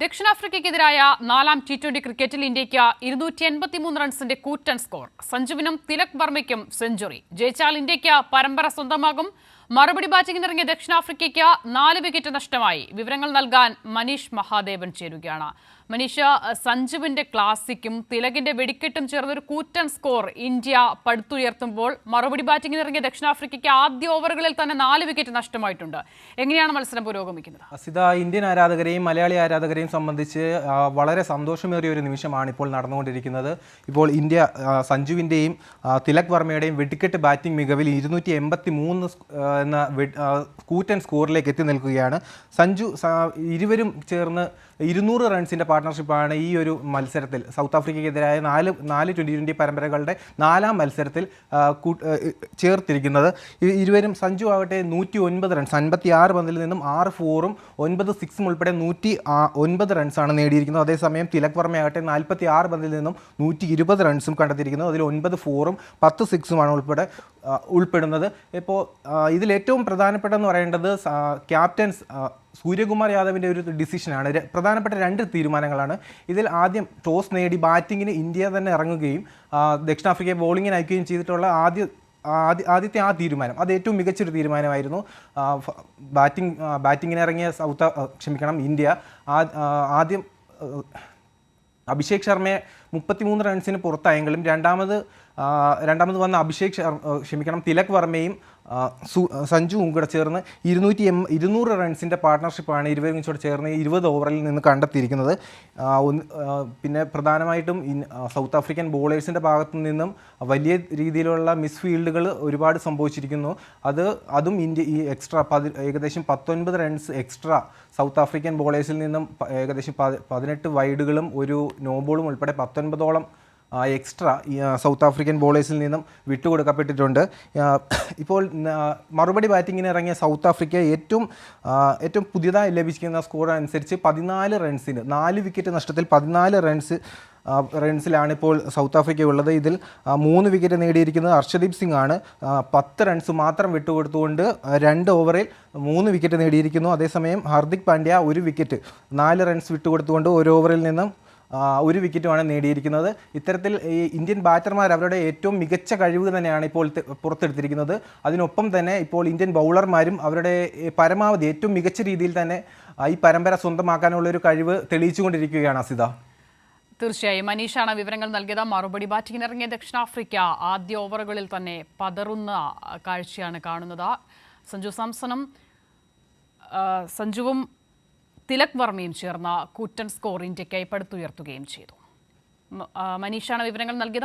ദക്ഷിണാഫ്രിക്കയ്ക്കെതിരായ നാലാം T twenty ക്രിക്കറ്റിൽ ഇന്ത്യയ്ക്ക് ഇരുന്നൂറ്റി എൺപത്തിമൂന്ന് റൺസിന്റെ കൂറ്റൻ സ്കോർ. സഞ്ജുവിനും തിലക് വർമ്മയ്ക്കും സെഞ്ചുറി. ജയിച്ചാൽ ഇന്ത്യയ്ക്ക് പരമ്പര സ്വന്തമാകും. മറുപടി ബാറ്റിംഗിനിറങ്ങിയ ദക്ഷിണാഫ്രിക്കയ്ക്ക് നാല് വിക്കറ്റ് നഷ്ടമായി. വിവരങ്ങൾ നൽകാൻ മനീഷ് മഹാദേവൻ ചേരുകയാണ്. മനീഷ സഞ്ജുവിന്റെ ക്ലാസിക്കും തിലകിന്റെ വെടിക്കെട്ടും ചേർന്നൊരു കൂറ്റൻ സ്കോർ ഇന്ത്യ പടുത്തുയർത്തുമ്പോൾ മറുപടി ബാറ്റിംഗിനിറങ്ങിയ ദക്ഷിണാഫ്രിക്കയ്ക്ക് ആദ്യ ഓവറുകളിൽ തന്നെ നാല് വിക്കറ്റ് നഷ്ടമായിട്ടുണ്ട്. എങ്ങനെയാണ് മത്സരം പുരോഗമിക്കുന്നത്? അസിത ഇന്ത്യൻ ആരാധകരെയും മലയാളി ആരാധകരെയും സംബന്ധിച്ച് വളരെ സന്തോഷമേറിയ ഒരു നിമിഷമാണ് ഇപ്പോൾ നടന്നുകൊണ്ടിരിക്കുന്നത്. ഇപ്പോൾ ഇന്ത്യ സഞ്ജുവിന്റെയും തിലക് വർമ്മയുടെയും വെടിക്കെട്ട് ബാറ്റിംഗ് മികവിൽ ഇരുന്നൂറ്റി എൺപത്തി മൂന്ന് എന്ന കൂറ്റൻ സ്കോറിലേക്ക് എത്തി നിൽക്കുകയാണ്. സഞ്ജു ഇരുവരും ചേർന്ന് ഇരുന്നൂറ് റൺസിന്റെ പാർട്ട്ണർഷിപ്പാണ് ഈ ഒരു മത്സരത്തിൽ. സൗത്ത് ആഫ്രിക്കയ്ക്കെതിരായ നാല് നാല് ട്വന്റി ട്വന്റി പരമ്പരകളുടെ നാലാം മത്സരത്തിൽ ചേർത്തിരിക്കുന്നത്. ഇരുവരും സഞ്ജു ആവട്ടെ നൂറ്റി ഒൻപത് റൺസ് അൻപത്തി ആറ് പന്തിൽ നിന്നും ആറ് ഫോറും ഒൻപത് സിക്സും ഉൾപ്പെടെ നൂറ്റി ഒൻപത് റൺസാണ് നേടിയിരിക്കുന്നത്. അതേസമയം തിലക് വർമ്മയാകട്ടെ നാൽപ്പത്തി ആറ് പന്തിൽ നിന്നും നൂറ്റി ഇരുപത് റൺസും കണ്ടെത്തിയിരിക്കുന്നു അതിൽ ഒൻപത് ഫോറും പത്ത് സിക്സുമാണ് ഉൾപ്പെടെ ഉൾപ്പെടുന്നത്. ഇപ്പോൾ ഇതിൽ ഏറ്റവും പ്രധാനപ്പെട്ടതെന്ന് പറയേണ്ടത് ക്യാപ്റ്റൻസ് സൂര്യകുമാർ യാദവിന്റെ ഒരു ഡിസിഷനാണ്. പ്രധാനപ്പെട്ട രണ്ട് തീരുമാനങ്ങളാണ്. ഇതിൽ ആദ്യം ടോസ് നേടി ബാറ്റിങ്ങിന് ഇന്ത്യ തന്നെ ഇറങ്ങുകയും ദക്ഷിണാഫ്രിക്കയെ ബോളിങ്ങിന് അയക്കുകയും ചെയ്തിട്ടുള്ള ആദ്യ ആദ്യ ആദ്യത്തെ ആ തീരുമാനം. അത് ഏറ്റവും മികച്ചൊരു തീരുമാനമായിരുന്നു. ബാറ്റിംഗ് ബാറ്റിങ്ങിനിറങ്ങിയ സൗത്ത് ക്ഷമിക്കണം ഇന്ത്യ. ആദ്യം അഭിഷേക് ശർമ്മയെ മുപ്പത്തിമൂന്ന് റൺസിന് പുറത്തായെങ്കിലും രണ്ടാമത് രണ്ടാമത് വന്ന അഭിഷേക് ശർമ്മ ക്ഷമിക്കണം തിലക് വർമ്മയും സഞ്ജു ഉങ്കട ചേർന്ന് ഇരുന്നൂറ്റി എം ഇരുന്നൂറ് റൺസിന്റെ പാർട്ട്ണർഷിപ്പാണ് ഇരുവരും കൂടെ ചേർന്ന് ഇരുപത് ഓവറിൽ നിന്ന് കണ്ടെത്തിയിരിക്കുന്നത്. പിന്നെ പ്രധാനമായിട്ടും സൗത്ത് ആഫ്രിക്കൻ ബോളേഴ്സിന്റെ ഭാഗത്തു നിന്നും വലിയ രീതിയിലുള്ള മിസ് ഫീൽഡുകൾ ഒരുപാട് സംഭവിച്ചിരിക്കുന്നു. അത് അതും ഇന്ത്യ ഈ എക്സ്ട്രാ പതി ഏകദേശം പത്തൊൻപത് റൺസ് എക്സ്ട്രാ സൗത്ത് ആഫ്രിക്കൻ ബോളേഴ്സിൽ നിന്നും ഏകദേശം പതി- പതിനെട്ട് വൈഡുകളും ഒരു നോ ബോളും ഉൾപ്പെടെ പത്തൊൻപതോളം എക്സ്ട്രാ സൗത്ത് ആഫ്രിക്കൻ ബോളേഴ്സിൽ നിന്നും വിട്ടുകൊടുക്കപ്പെട്ടിട്ടുണ്ട്. ഇപ്പോൾ മറുപടി ബാറ്റിങ്ങിന് ഇറങ്ങിയ സൗത്ത് ആഫ്രിക്ക ഏറ്റവും ഏറ്റവും പുതിയതായി ലഭിക്കുന്ന സ്കോർ അനുസരിച്ച് പതിനാല് റൺസിന് നാല് വിക്കറ്റ് നഷ്ടത്തിൽ പതിനാല് റൺസ് റൺസിലാണ് ഇപ്പോൾ സൗത്ത് ആഫ്രിക്ക ഉള്ളത്. ഇതിൽ മൂന്ന് വിക്കറ്റ് നേടിയിരിക്കുന്നത് ഹർഷദീപ് സിംഗ് ആണ്. പത്ത് റൺസ് മാത്രം വിട്ടുകൊടുത്തുകൊണ്ട് രണ്ട് ഓവറിൽ മൂന്ന് വിക്കറ്റ് നേടിയിരിക്കുന്നു. അതേസമയം ഹാർദിക് പാണ്ഡ്യ ഒരു വിക്കറ്റ് നാല് റൺസ് വിട്ടുകൊടുത്തുകൊണ്ട് ഒരു ഓവറിൽ നിന്നും ഒരു വിക്കറ്റുമാണ് നേടിയിരിക്കുന്നത്. ഇത്തരത്തിൽ ഈ ഇന്ത്യൻ ബാറ്റർമാർ അവരുടെ ഏറ്റവും മികച്ച കഴിവ് തന്നെയാണ് ഇപ്പോൾ പുറത്തെടുത്തിരിക്കുന്നത്. അതിനൊപ്പം തന്നെ ഇപ്പോൾ ഇന്ത്യൻ ബൗളർമാരും അവരുടെ പരമാവധി ഏറ്റവും മികച്ച രീതിയിൽ തന്നെ ഈ പരമ്പര സ്വന്തമാക്കാനുള്ള ഒരു കഴിവ് തെളിയിച്ചുകൊണ്ടിരിക്കുകയാണ് അസിത. തീർച്ചയായും. മനീഷാണ് വിവരങ്ങൾ നൽകിയത്. മറുപടി ബാറ്റിങ്ങിനിറങ്ങിയ ദക്ഷിണാഫ്രിക്ക ആദ്യ ഓവറുകളിൽ തന്നെ പതറുന്ന കാഴ്ചയാണ് കാണുന്നത്. സഞ്ജു സാംസണും സഞ്ജുവും തിലക് വർമ്മയും ചേർന്ന കൂറ്റൻ സ്കോർ ഇന്ത്യക്കായി പടുത്തുയർത്തുകയും ചെയ്തു. മനീഷാണ് വിവരങ്ങൾ നൽകിയത്.